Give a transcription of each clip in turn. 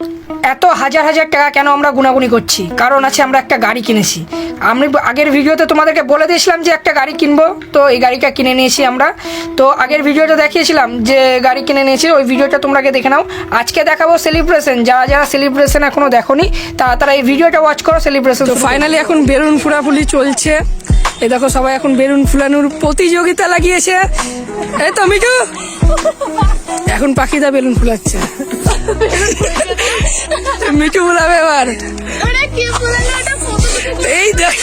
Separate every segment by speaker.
Speaker 1: Mm-hmm. এত হাজার হাজার টাকা কেন আমরা গুনাগুনি করছি? কারণ আছে আমরা একটা গাড়ি কিনেছি। আমি আগের ভিডিওতে তোমাদেরকে বলে দিয়েছিলাম যে একটা গাড়ি কিনবো। তো এই গাড়িটা কিনে নিয়েছি আমরা। তো আগের ভিডিওটা দেখিয়েছিলাম যে গাড়ি কিনে নিয়েছি। ওই ভিডিওটা তোমরা আগে দেখে নাও। আজকে দেখাবো সেলিব্রেশন যারা যারা সেলিব্রেশন এখনও দেখোনি তারা তারা এই ভিডিওটা ওয়াচ করো সেলিব্রেশন তো ফাইনালি এখন বেলুন ফুলাফুলি চলছে। এ দেখো সবাই এখন বেলুন ফুলানোর প্রতিযোগিতা লাগিয়েছে। এই তো মিঠু? এখন পাখিদা বেলুন ফুলাচ্ছে। মিঠু এবার
Speaker 2: বলে ফটো
Speaker 1: এই দেখ।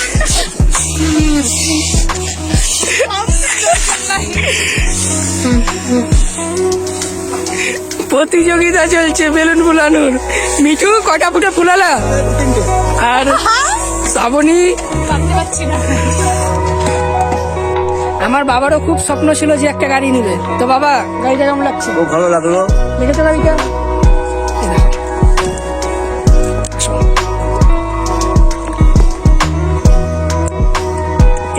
Speaker 1: প্রতিযোগিতা চলছে বেলুন ফুলানোর। মিঠু কটা ফুটা ফুলালা? আর শ্রাবণী? আমার বাবারও খুব স্বপ্ন ছিল যে একটা গাড়ি নেবে। তো বাবা গাড়িটা কেমন লাগছে?
Speaker 3: খুব ভালো লাগল।
Speaker 1: দেখেছ গাড়িটা?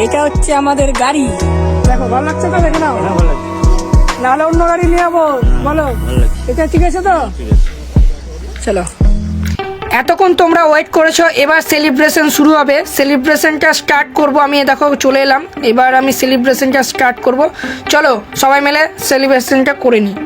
Speaker 1: এটা হচ্ছে আমাদের গাড়ি। দেখো ভালো লাগছে তো দেখে নাও।
Speaker 3: হ্যাঁ, ভালো লাগছে।
Speaker 1: নাহলে অন্য গাড়ি নিয়ে যাব। বলো এটা ঠিক আছে তো? চলো। এতক্ষণ তোমরা ওয়েট করেছ এবার সেলিব্রেশন শুরু হবে। সেলিব্রেশনটা স্টার্ট করব আমি দেখো চলে এলাম। এবার আমি সেলিব্রেশনটা স্টার্ট করব। চলো সবাই মিলে সেলিব্রেশনটা করে নিই।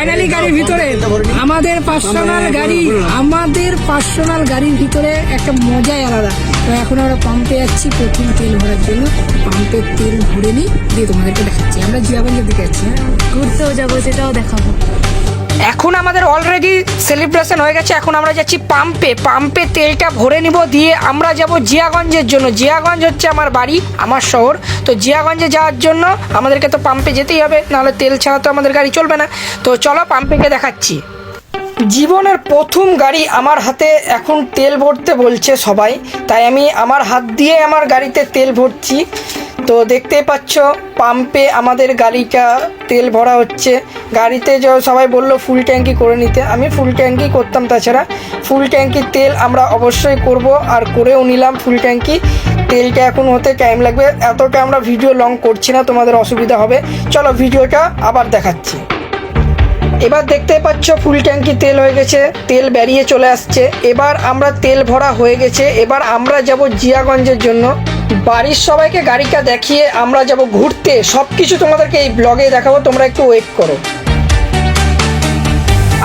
Speaker 1: ফাইনালি গাড়ির ভিতরে। আমাদের পার্সোনাল গাড়ি, আমাদের পার্সোনাল গাড়ির ভিতরে একটা মজাই আলাদা। তো এখন আমরা পাম্পে যাচ্ছি, প্রথম তেল ভরার জন্য। পাম্পের তেল ভরে নিই, দিয়ে তোমাদেরকে দেখাচ্ছি। আমরা জিয়াগঞ্জের দিকে যাচ্ছি।
Speaker 2: ঘুরতেও যাব, সেটাও দেখাবো।
Speaker 1: এখন আমাদের অলরেডি সেলিব্রেশন হয়ে গেছে, এখন আমরা যাচ্ছি পাম্পে পাম্পে তেলটা ভরে নিব, দিয়ে আমরা যাব জিয়াগঞ্জের জন্য। জিয়াগঞ্জ হচ্ছে আমার বাড়ি, আমার শহর। তো জিয়াগঞ্জে যাওয়ার জন্য আমাদেরকে তো পাম্পে যেতেই হবে, নাহলে তেল ছাড়া তো আমাদের গাড়ি চলবে না। তো চলো পাম্পে গিয়ে দেখাচ্ছি। জীবনের প্রথম গাড়ি আমার হাতে এখন তেল ভরতে বলছে সবাই, তাই আমি আমার হাত দিয়ে আমার গাড়িতে তেল ভরছি। তো দেখতে পাচ্ছ পাম্পে আমাদের গাড়িটা তেল ভরা হচ্ছে। গাড়িতে সবাই বলল ফুল ট্যাঙ্কি করে নিতে, আমি ফুল ট্যাঙ্কি করতাম। তাছাড়া ফুল ট্যাঙ্কির তেল আমরা অবশ্যই করব, আর করেও নিলাম ফুল ট্যাঙ্কি তেলটা এখন হতে টাইম লাগবে। এতটা আমরা ভিডিও লং করছি না, তোমাদের অসুবিধা হবে। চলো ভিডিওটা আবার দেখাচ্ছি। এবার দেখতে পাচ্ছ ফুল ট্যাঙ্কি তেল হয়ে গেছে, তেল বেরিয়ে চলে আসছে। এবার আমরা তেল ভরা হয়ে গেছে, এবার আমরা যাব জিয়াগঞ্জের জন্য। বাড়ির সবাইকে গাড়িটা দেখিয়ে আমরা যাব ঘুরতে। সব কিছু তোমাদেরকে এই ব্লগে দেখাবো, তোমরা একটু ওয়েট করো।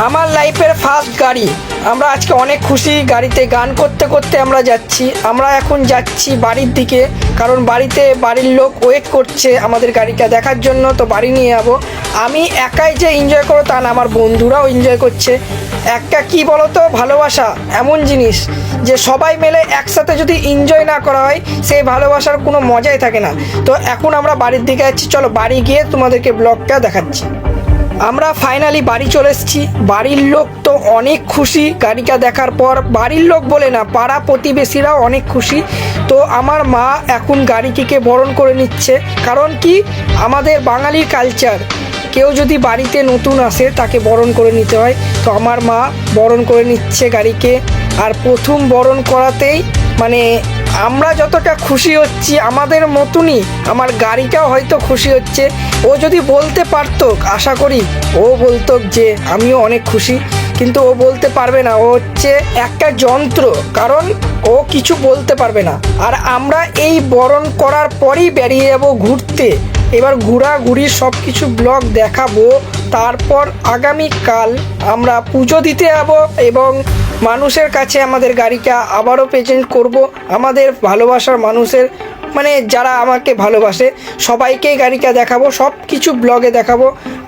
Speaker 1: আমার লাইফের ফার্স্ট গাড়ি। আমরা আজকে অনেক খুশি গাড়িতে, গান করতে করতে আমরা যাচ্ছি। আমরা এখন যাচ্ছি বাড়ির দিকে, কারণ বাড়িতে বাড়ির লোক ওয়েট করছে আমাদের গাড়িটা দেখার জন্য। তো বাড়ি নিয়ে যাব। আমি একাই যে এনজয় করো তা না, আমার বন্ধুরাও এনজয় করছে। একটা কি বলতো, ভালোবাসা এমন জিনিস যে সবাই মিলে একসাথে যদি এনজয় না করা হয়, সেই ভালোবাসার কোনো মজাই থাকে না। তো এখন আমরা বাড়ির দিকে যাচ্ছি, চলো বাড়ি গিয়ে তোমাদেরকে ব্লগটা দেখাচ্ছি। আমরা ফাইনালি বাড়ি চলে এসেছি। বাড়ির লোক তো অনেক খুশি গাড়িটা দেখার পর। বাড়ির লোক বলে না, পাড়া প্রতিবেশীরাও অনেক খুশি। তো আমার মা এখন গাড়িটিকে বরণ করে নিচ্ছে। কারণ কি? আমাদের বাঙালির কালচার কেউ যদি বাড়িতে নতুন আসে, তাকে বরণ করে নিতে হয়। তো আমার মা বরণ করে নিচ্ছে গাড়িকে। আর প্রথম বরণ করাতেই মানে আমরা যতটা খুশি হচ্ছি, আমাদের মতনই আমার গাড়িটাও হয়তো খুশি হচ্ছে। ও যদি বলতে পারতো, আশা করি ও বলতো যে আমিও অনেক খুশি। কিন্তু ও বলতে পারবে না। ও হচ্ছে একটা যন্ত্র, কারণ ও কিছু বলতে পারবে না। আর আমরা এই বরণ করার পরেই বেরিয়ে যাব ঘুরতে। এবার ঘোরাঘুরির সব কিছু ব্লগ দেখাবো। তারপর আগামীকাল আমরা পুজো দিতে যাব এবং মানুষের কাছে আমাদের গাড়িটা আবারও প্রেজেন্ট করব। আমাদের ভালোবাসার মানুষের মানে যারা আমাকে ভালোবাসে, সবাইকেই গাড়িটা দেখাবো সব কিছু ব্লগে দেখাবো।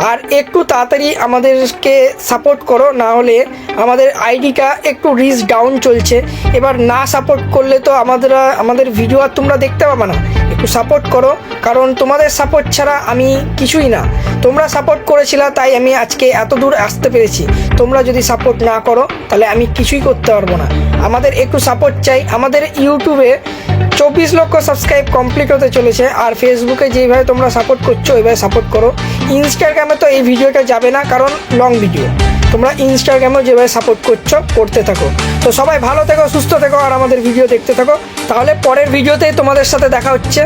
Speaker 1: আর একটু তাড়াতাড়ি আমাদেরকে সাপোর্ট করো, না হলে আমাদের আইডিটা একটু রিচ ডাউন চলছে। এবার না সাপোর্ট করলে তো আমাদের আমাদের ভিডিও আর তোমরা দেখতে পাবে না। একটু সাপোর্ট করো, কারণ তোমাদের সাপোর্ট ছাড়া আমি কিছুই না। তোমরা সাপোর্ট করেছিলা, তাই আমি আজকে এত দূর আসতে পেরেছি। তোমরা যদি সাপোর্ট না করো, তাহলে আমি কিছুই করতে পারব না। আমাদের একটু সাপোর্ট চাই। আমাদের ইউটিউবে চব্বিশ লক্ষ সাবস্ক্রাইব কমপ্লিট হতে চলেছে আর ফেসবুকে যেইভাবে তোমরা সাপোর্ট করছ ওইভাবে সাপোর্ট করো। ইনস্টাগ্রামে তো এই ভিডিওটা যাবে না, কারণ লং ভিডিও তোমরা ইনস্টাগ্রামেও যেভাবে সাপোর্ট করছ, করতে থাকো। তো সবাই ভালো থেকো, সুস্থ থেকো, আর আমাদের ভিডিও দেখতে থাকো। তাহলে পরের ভিডিওতেই তোমাদের সাথে দেখা হচ্ছে।